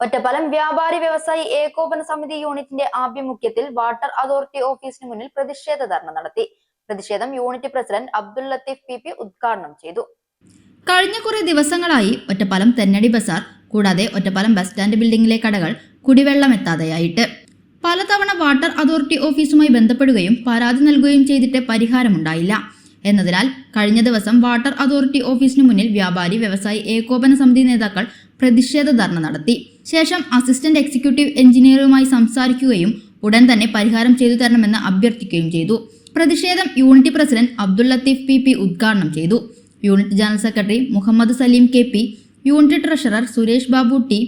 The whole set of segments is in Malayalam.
ഒറ്റപ്പാലം വ്യാപാരി വ്യവസായി ഏകോപന സമിതി യൂണിറ്റിന്റെ ആഭിമുഖ്യത്തിൽ വാട്ടർ അതോറിറ്റി ഓഫീസിന് മുന്നിൽ പ്രതിഷേധ ധർണ നടത്തി. പ്രതിഷേധം unit president Abdul Latheef P P ഉദ്ഘാടനം ചെയ്തു. കഴിഞ്ഞ കുറെ ദിവസങ്ങളായി ഒറ്റപ്പാലം തെന്നടി ബസാർ കൂടാതെ ഒറ്റപ്പാലം ബസ് സ്റ്റാൻഡ് ബിൽഡിംഗിലെ കടകൾ കുടിവെള്ളം എത്താതെയായിട്ട്. പലതവണ വാട്ടർ അതോറിറ്റി ഓഫീസുമായി ബന്ധപ്പെടുകയും പരാതി നൽകുകയും ചെയ്തിട്ട് പരിഹാരമുണ്ടായില്ല. എന്നതിനാൽ കഴിഞ്ഞ ദിവസം വാട്ടർ അതോറിറ്റി ഓഫീസിന് മുന്നിൽ വ്യാപാരി വ്യവസായി ഏകോപന സമിതി നേതാക്കൾ പ്രതിഷേധ ധർണ നടത്തി. ശേഷം അസിസ്റ്റന്റ് എക്സിക്യൂട്ടീവ് എഞ്ചിനീയറുമായി സംസാരിക്കുകയും ഉടൻ തന്നെ പരിഹാരം ചെയ്തു തരണമെന്ന് അഭ്യർത്ഥിക്കുകയും ചെയ്തു. പ്രതിഷേധം unit president Abdul Latheef P P ഉദ്ഘാടനം ചെയ്തു. Unit general secretary Muhammad Saleem K P unit treasurer Suresh Babu T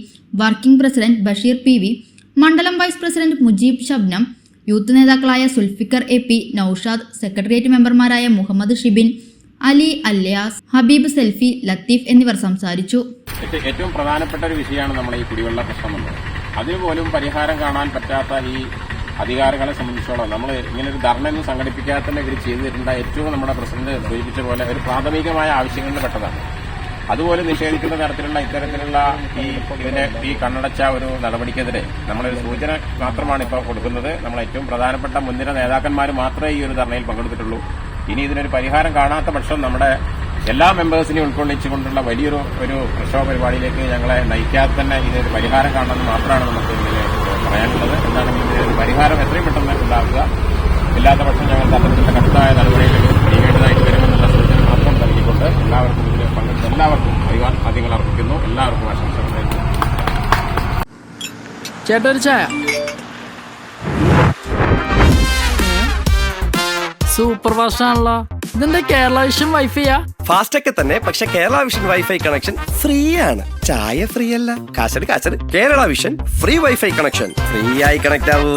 working president Basheer P V മണ്ഡലം vice president Mujeeb Shabnam youth നേതാക്കളായ Zulfikar A P Noushad secretariat മെമ്പർമാരായ മുഹമ്മദ് ഷിബിൻ അലി അല്യാസ് ഹബീബ് സെൽഫി ലത്തീഫ് എന്നിവർ സംസാരിച്ചു. ഏറ്റവും പ്രധാനപ്പെട്ട ഒരു വിഷയമാണ് നമ്മുടെ ഈ കുടിവെള്ള പ്രശ്നം എന്നത് അതിന് പരിഹാരം കാണാൻ പറ്റാത്ത ഈ അധികാരങ്ങളെ സംബന്ധിച്ചോളം നമ്മൾ ഇങ്ങനെ ഒരു ധർണയൊന്നും സംഘടിപ്പിക്കാതെ തന്നെ ഇവർ ചെയ്തു തരേണ്ട ഏറ്റവും നമ്മുടെ പ്രസിഡന്റ് സൂചിപ്പിച്ച പോലെ ഒരു പ്രാഥമികമായ ആവശ്യങ്ങളിൽ പെട്ടതാണ് അതുപോലെ നിഷേധിക്കുന്ന തരത്തിലുള്ള ഇത്തരത്തിലുള്ള ഈ ഇതിനെ ഈ കണ്ണടച്ച ഒരു നടപടിക്കെതിരെ നമ്മളൊരു സൂചന മാത്രമാണ് ഇപ്പോൾ കൊടുക്കുന്നത്. നമ്മൾ ഏറ്റവും പ്രധാനപ്പെട്ട മുൻനിര നേതാക്കന്മാർ മാത്രമേ ഈ ഒരു ധർണയിൽ പങ്കെടുത്തിട്ടുള്ളൂ. ഇനി ഇതിനൊരു പരിഹാരം കാണാത്ത പക്ഷം നമ്മുടെ എല്ലാ മെമ്പേഴ്സിനെയും ഉൾക്കൊള്ളിച്ചുകൊണ്ടുള്ള വലിയൊരു ഒരു പ്രക്ഷോഭ പരിപാടിയിലേക്ക് ഞങ്ങളെ നയിക്കാതെ തന്നെ ഇതിനൊരു പരിഹാരം കാണണമെന്ന് മാത്രമാണ് നമുക്ക് ഇതിന് പറയാനുള്ളത്. എന്താണെങ്കിലും ഇതിനൊരു പരിഹാരം എത്രയും പെട്ടെന്ന് ഉണ്ടാക്കുക. ഇല്ലാത്ത പക്ഷം ഞങ്ങൾ തരത്തിലുള്ള കടുത്തായ നടപടികളിലേക്ക് എല്ലാവർക്കും അഭിവാദ്യങ്ങൾ അർപ്പിക്കുന്നു. എല്ലാവർക്കും ആശംസകൾ ചേട്ടൊരു ചായ. സൂപ്പർ ഫാസ്റ്റ് ആണല്ലോ ഇതെന്താ കേരള വിഷൻ വൈഫൈയാ ഫാസ്റ്റ് ഒക്കെ തന്നെ പക്ഷെ Kerala vision wifi connection free ആണ് ചായ ഫ്രീ അല്ല കാശട് കാശട്. Kerala vision free wifi connection free ആയി കണക്ട് ആവൂ.